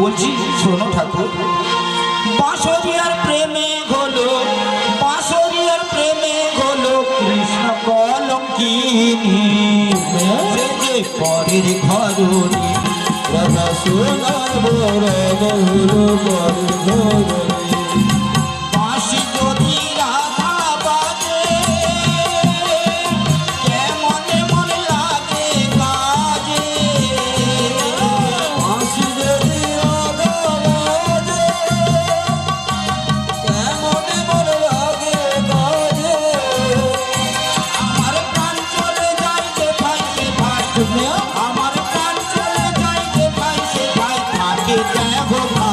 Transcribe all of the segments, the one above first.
বলছি, শোনো ঠাকুর। বাঁশরিয়ার প্রেমে হলো, বাঁশরিয়ার প্রেমে হলো কৃষ্ণ কলঙ্কিনী। পরের ঘরণী, রাধা বড় বড় বড় আমার প্রাণ চলে যায় কোথায় সে ভাই থাকে দেহ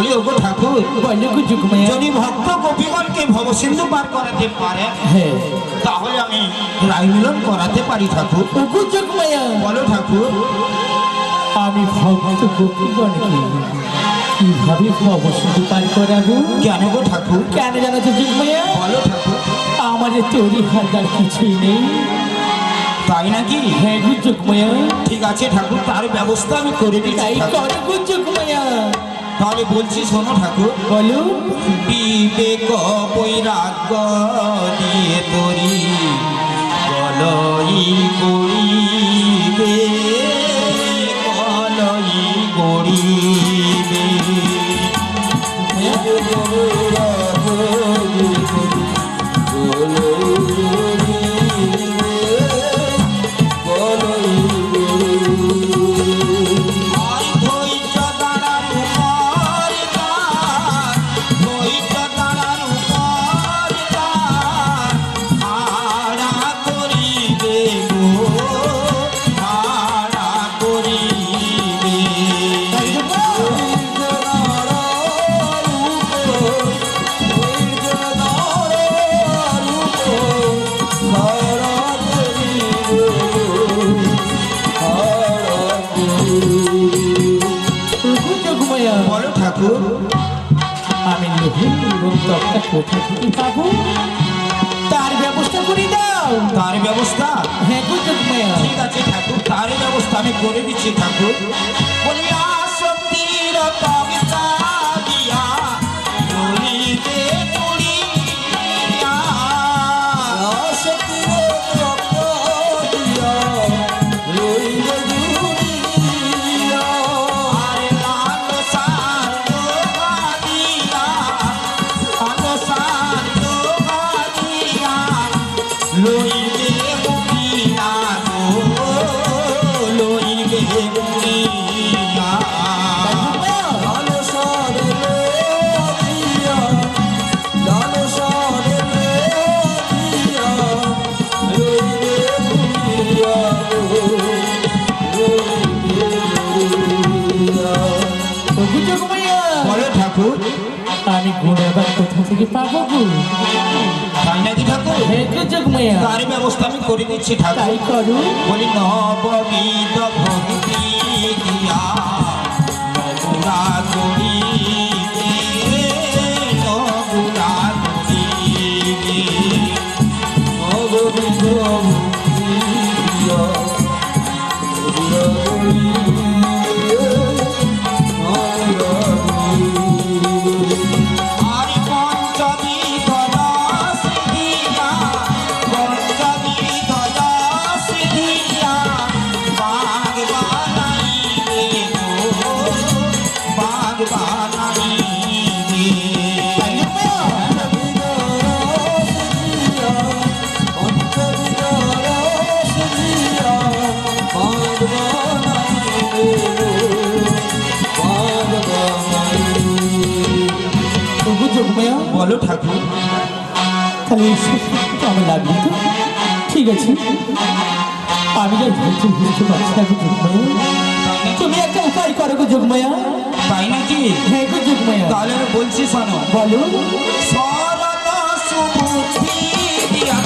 বলি ওগো ঠাকুর বলে গো চুকমায়া যদি ভক্ত গোপীগণকে ভবসিন্ধু পার করাতে পারে তাহলে আমি রায় মিলন করাতে পারি ঠাকুর। বলো ঠাকুর। আমি ভক্ত গোপীগণকে কীভাবে অবশ্যই পার করাবো? কেন গো ঠাকুর? কেন জানাচ্ছ চুকমায়া বলো ঠাকুর। আমাদের তৈরি হাজার কিছুই নেই। তাই নাকি? হ্যাঁ ঠিক আছে ঠাকুর তার ব্যবস্থা আমি করে ঠাকুর। করে গো চুকমায়া তাহলে বলছি শোনো ঠাকুর। বলো। বিবেক বৈরাগ্য দিয়ে তরি কলই গড়িবে কলই গড়িবে ঠাকুর তার ব্যবস্থা আমি করে দিচ্ছি ঠাকুর। বলি সত্যি পাবো গো তাই ঠাকুর তার ব্যবস্থা আমি করে দিচ্ছি ঠাকুর। তাই করো। বলি নববিধ ভক্তি বলো ঠাকুর। তাহলে আমার লাগবে তো? ঠিক আছে। আমি যা ধৈর্য বুঝতে পারছি না যোগমায়া। তুমি একটা উপায় করো গো যোগমায়া। তাই নাকি? হ্যাঁ গো যোগমায়া। তাহলে আমি বলছি শোনো। বলো। সরল সুবুদ্ধি দিয়া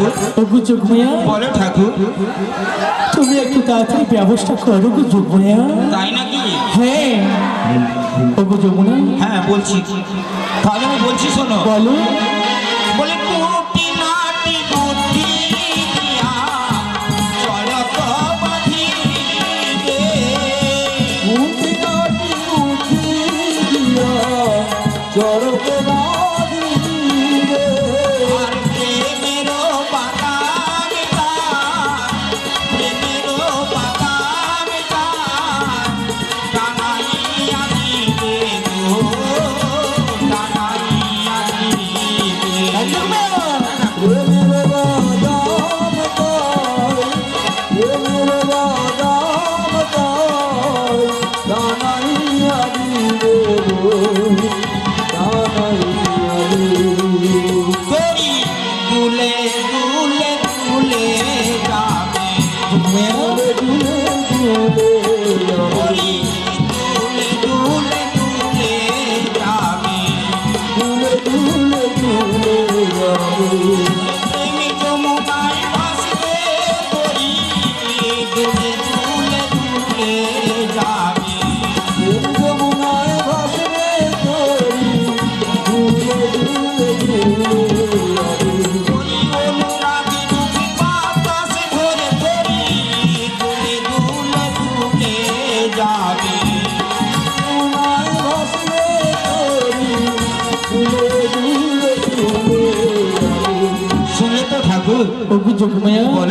ঠাকুর ওগো যোগমায়া। বলো ঠাকুর। তুমি একটু তাড়াতাড়ি ব্যবস্থা করো গো যোগমায়া। তাই নাকি? হ্যাঁ। ওগো যমুনা। হ্যাঁ বলছি। তাহলে আমি বলছি শোনো। বলো। বলে কুটি নাটি বুদ্ধি দিয়া চড়ক বাঁধি রে। কুটি নাটি বুদ্ধি দিয়া চড়ক বাঁধি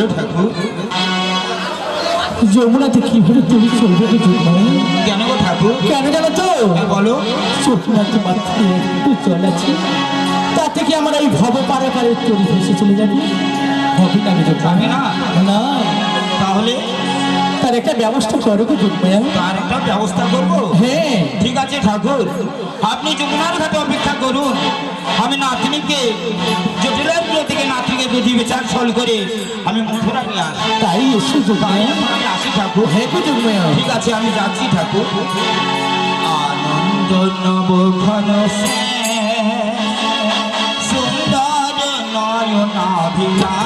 বলো ঠাকুর যমুনাতে কীভাবে তুমি চলবে কেন গো ঠাকুর? কেন জানো তো? বলো। যমুনাতে মাত্র একটু জল আছে। তা থেকে আমার এই ভব পারে পারে তৈরি ভেসে চলে যাবে? হবে না আমি যাবে না? না। তাহলে? তার একটা ব্যবস্থা করো গো যোগমায়া। তার একটা ব্যবস্থা করব? হ্যাঁ। ঠিক আছে ঠাকুর। আপনি যমুনার ঘাটে অপেক্ষা করুন। আমি নাতনিকে জটিলাপুর থেকে নাতনিকে বুঝি বিচার ছল করে আমি মথুরা নিয়ে আসি। তাই এসো তাই আমি আসি ঠাকুর। হ্যাঁ গো যোগমায়া। ঠিক আছে আমি যাচ্ছি ঠাকুর। আনন্দ নব ঘন সুন্দর নয়নাভিলা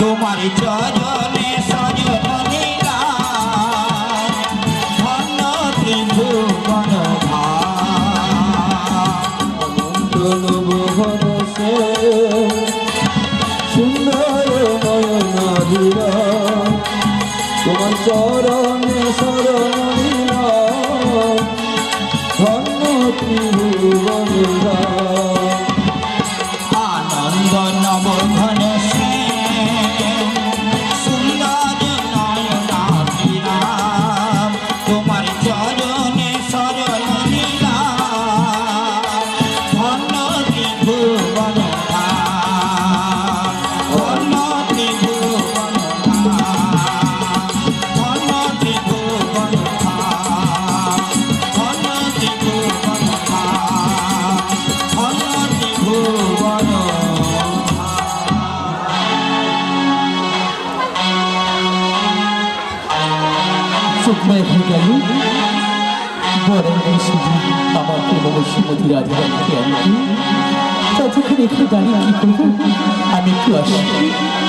তোমার চরণে তোমার প্রেমবশী মধুর রাধারানীকে আনতে ততক্ষণ এখানে দাঁড়িয়ে কি করব আমি একটু আসি নাতনি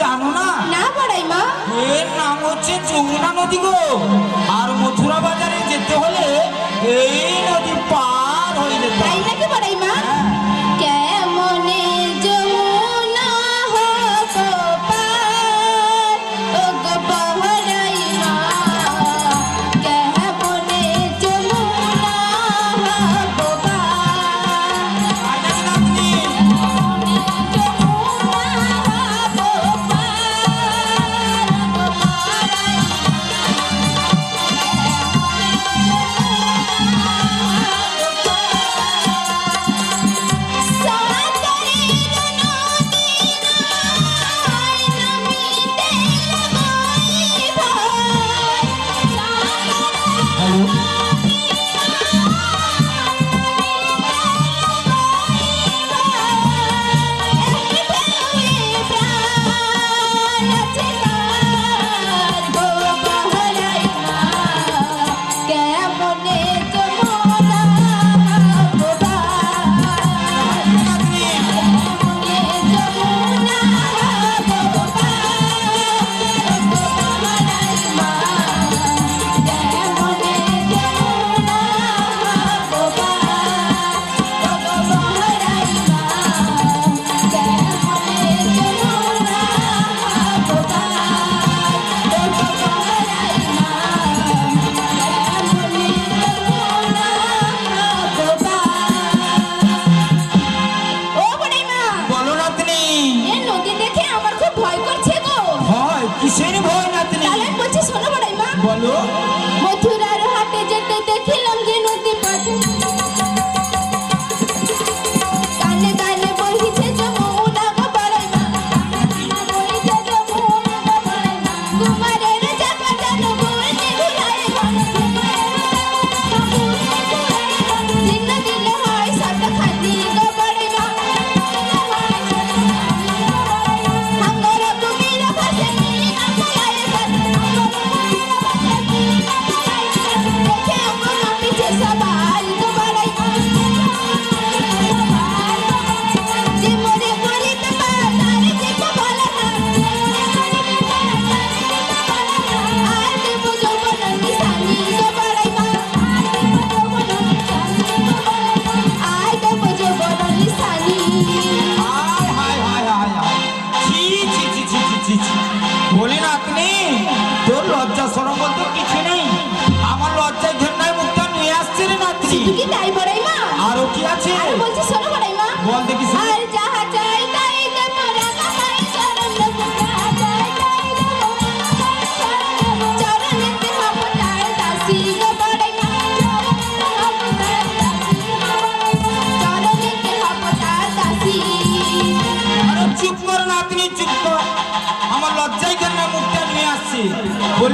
জানো না? না বড়াই মা। এর নাম হচ্ছে যমুনা নদী গো। আর মথুরা বাজারে যেতে হলে এই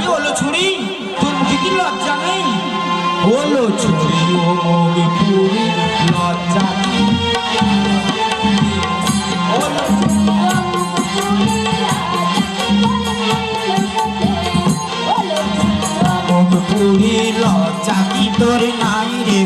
ওলো ছুরি তুমি কি লজ্জা নেই? ওলো ছুরি ও মনে পুরি, লজ্জা পুরি, লজ্জা কি তোর নাই রে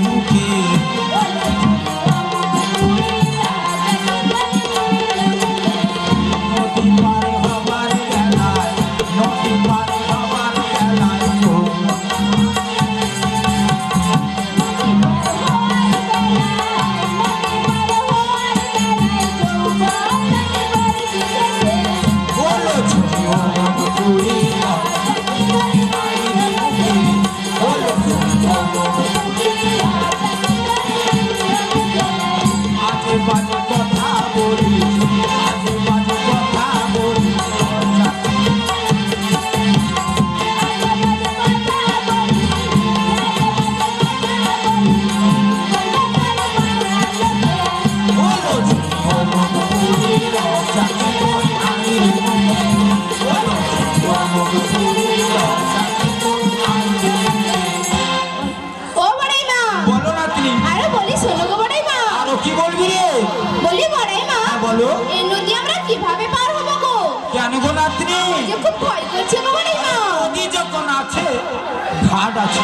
আছে।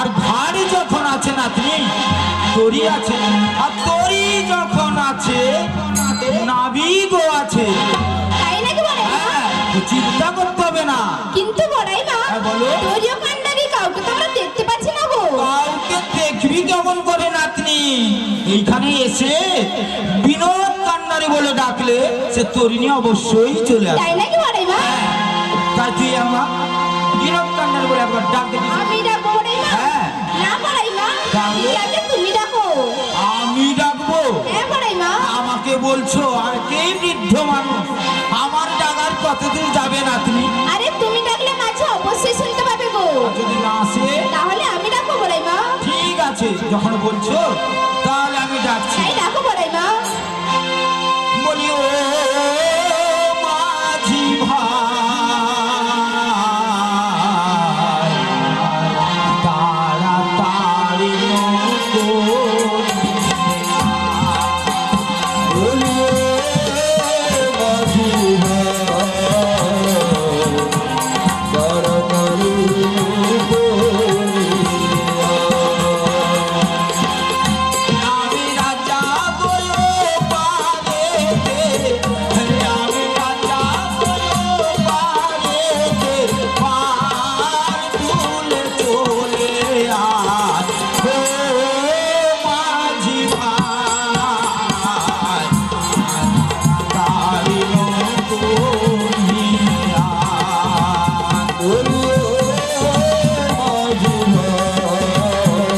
আর ঘাট যখন আছে নাতনি তরি আছে। আর তরি যখন আছে নাবিগও আছে। তাই নাকি হ্যাঁ চিন্তা করতে হবে না। কিন্তু বড়াই মা হ্যাঁ, বলো। তোরিও কান্ডারি কাউকে তো আমরা দেখতে পাচ্ছি না গো? কাউকে দেখবি কেমন করে নাতনি? এইখানে এসে বিনোদ কান্নারি বলে ডাকলে সে তরিণী অবশ্যই চলে আসে তাই নাকি বড়াই মা তাই তুই আমার বিনোদ কান্নারি বলে একবার ডাক দিবি আমি ডাকবো বড়াই হ্যাঁ। না বড়াই মা। তাহলে? তুমি ডাকো। আমি ডাকবো? হ্যাঁ বড়াই মা। আমাকে বলছো আর কে বৃদ্ধ মানুষ? আমার ডাকার কতদূর যাবে না তুমি আরে তুমি ডাকলে মাঝে অবশ্যই শুনতে পাবে গো। যদি না আসে? তাহলে আমি ডাকবো বড়াই মা। ঠিক আছে যখন বলছো তাহলে আমি ডাকছি। তাই ডাকো